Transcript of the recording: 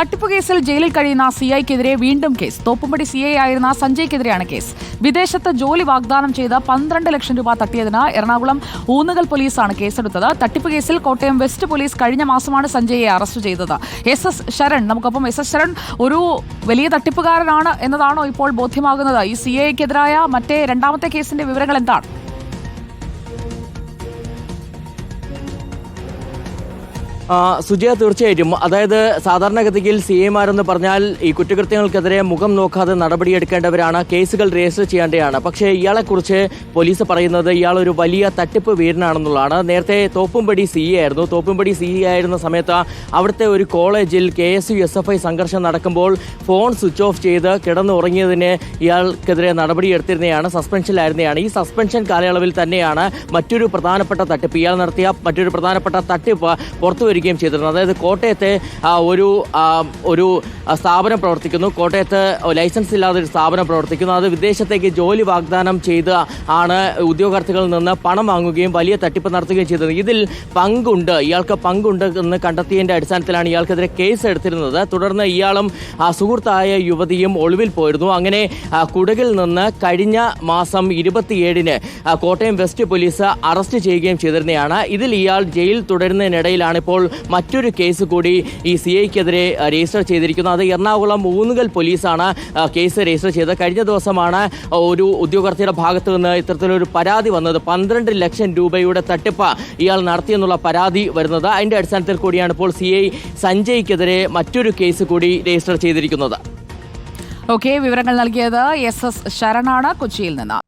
തട്ടിപ്പ് കേസിൽ ജയിലിൽ കഴിയുന്ന സി ഐക്കെതിരെ വീണ്ടും കേസ്. തോപ്പുംപടി സി ഐ ആയിരുന്ന സഞ്ജയ്ക്കെതിരെയാണ് കേസ്. വിദേശത്ത് ജോലി വാഗ്ദാനം ചെയ്ത പന്ത്രണ്ട് ലക്ഷം രൂപ തട്ടിയതിന് എറണാകുളം ഊന്നുകൽ പോലീസാണ് കേസെടുത്തത്. തട്ടിപ്പ് കേസിൽ കോട്ടയം വെസ്റ്റ് പോലീസ് കഴിഞ്ഞ മാസമാണ് സഞ്ജയെ അറസ്റ്റ് ചെയ്തത്. എസ് എസ് ശരൺ നമുക്കൊപ്പം എസ് എസ് ശരൺ ഒരു വലിയ തട്ടിപ്പുകാരനാണ് എന്നതാണോ ഇപ്പോൾ ബോധ്യമാകുന്നത്? ഈ സി ഐക്കെതിരായ മറ്റേ രണ്ടാമത്തെ കേസിന്റെ വിവരങ്ങൾ എന്താണ്? സുജയ തീർച്ചയായിട്ടും. അതായത് സാധാരണഗതിയിൽ സി എമാരെന്ന് പറഞ്ഞാൽ ഈ കുറ്റകൃത്യങ്ങൾക്കെതിരെ മുഖം നോക്കാതെ നടപടിയെടുക്കേണ്ടവരാണ് കേസുകൾ രജിസ്റ്റർ ചെയ്യേണ്ടതാണ് പക്ഷേ ഇയാളെക്കുറിച്ച് പോലീസ് പറയുന്നത് ഇയാൾ ഒരു വലിയ തട്ടിപ്പ് വീരനാണെന്നുള്ളതാണ്. നേരത്തെ തോപ്പുംപടി സി എ ആയിരുന്നു. തോപ്പുംപടി സി എ ആയിരുന്ന സമയത്ത് അവിടുത്തെ ഒരു കോളേജിൽ K S U S F I സംഘർഷം നടക്കുമ്പോൾ ഫോൺ സ്വിച്ച് ഓഫ് ചെയ്ത് കിടന്നുറങ്ങിയതിന് ഇയാൾക്കെതിരെ നടപടിയെടുത്തിരുന്നതാണ് സസ്പെൻഷനിലായിരുന്നതാണ് ഈ സസ്പെൻഷൻ കാലയളവിൽ തന്നെയാണ് മറ്റൊരു പ്രധാനപ്പെട്ട തട്ടിപ്പ്. ഇയാൾ നടത്തിയ മറ്റൊരു പ്രധാനപ്പെട്ട തട്ടിപ്പ് പുറത്തു വരികയും ചെയ്തിരുന്നത് അതായത് കോട്ടയത്തെ ഒരു ഒരു സ്ഥാപനം പ്രവർത്തിക്കുന്നു. കോട്ടയത്ത് ലൈസൻസ് ഇല്ലാതെ ഒരു സ്ഥാപനം പ്രവർത്തിക്കുന്നു. അത് വിദേശത്തേക്ക് ജോലി വാഗ്ദാനം ചെയ്ത് ആണ് ഉദ്യോഗാർത്ഥികളിൽ നിന്ന് പണം വാങ്ങുകയും വലിയ തട്ടിപ്പ് നടത്തുകയും ചെയ്തത് ഇതിൽ പങ്കുണ്ട് ഇയാൾക്ക് പങ്കുണ്ട് എന്ന് കണ്ടെത്തിയതിന്റെ അടിസ്ഥാനത്തിലാണ് ഇയാൾക്കെതിരെ കേസ് എടുത്തിരുന്നത്. തുടർന്ന് ഇയാളും സുഹൃത്തായ യുവതിയും ഒളിവിൽ പോയിരുന്നു. അങ്ങനെ കുടകിൽ നിന്ന് കഴിഞ്ഞ മാസം ഇരുപത്തിയേഴിന് കോട്ടയം വെസ്റ്റ് പോലീസ് അറസ്റ്റ് ചെയ്യുകയും ചെയ്തിരുന്നതാണ് ഇതിൽ ഇയാൾ ജയിൽ തുടരുന്നതിനിടയിലാണ് ഇപ്പോൾ മറ്റൊരു കേസ് കൂടി ഈ സി ഐക്കെതിരെ രജിസ്റ്റർ ചെയ്തിരിക്കുന്നു. അത് എറണാകുളം ഊന്നുകൽ പോലീസാണ് കേസ് രജിസ്റ്റർ ചെയ്തത്. കഴിഞ്ഞ ദിവസമാണ് ഒരു ഉദ്യോഗാർത്ഥിയുടെ ഭാഗത്ത് നിന്ന് ഇത്തരത്തിലൊരു പരാതി വന്നത്. പന്ത്രണ്ട് ലക്ഷം രൂപയുടെ തട്ടിപ്പ് ഇയാൾ നടത്തിയെന്നുള്ള പരാതി വരുന്നത്. അതിന്റെ അടിസ്ഥാനത്തിൽ കൂടിയാണ് ഇപ്പോൾ സി ഐ സഞ്ജയ്ക്കെതിരെ മറ്റൊരു കേസ് കൂടി രജിസ്റ്റർ ചെയ്തിരിക്കുന്നത്. ഓക്കെ വിവരങ്ങൾ നൽകിയത് എസ് എസ് ശരണാണ് കൊച്ചിയിൽ നിന്ന്.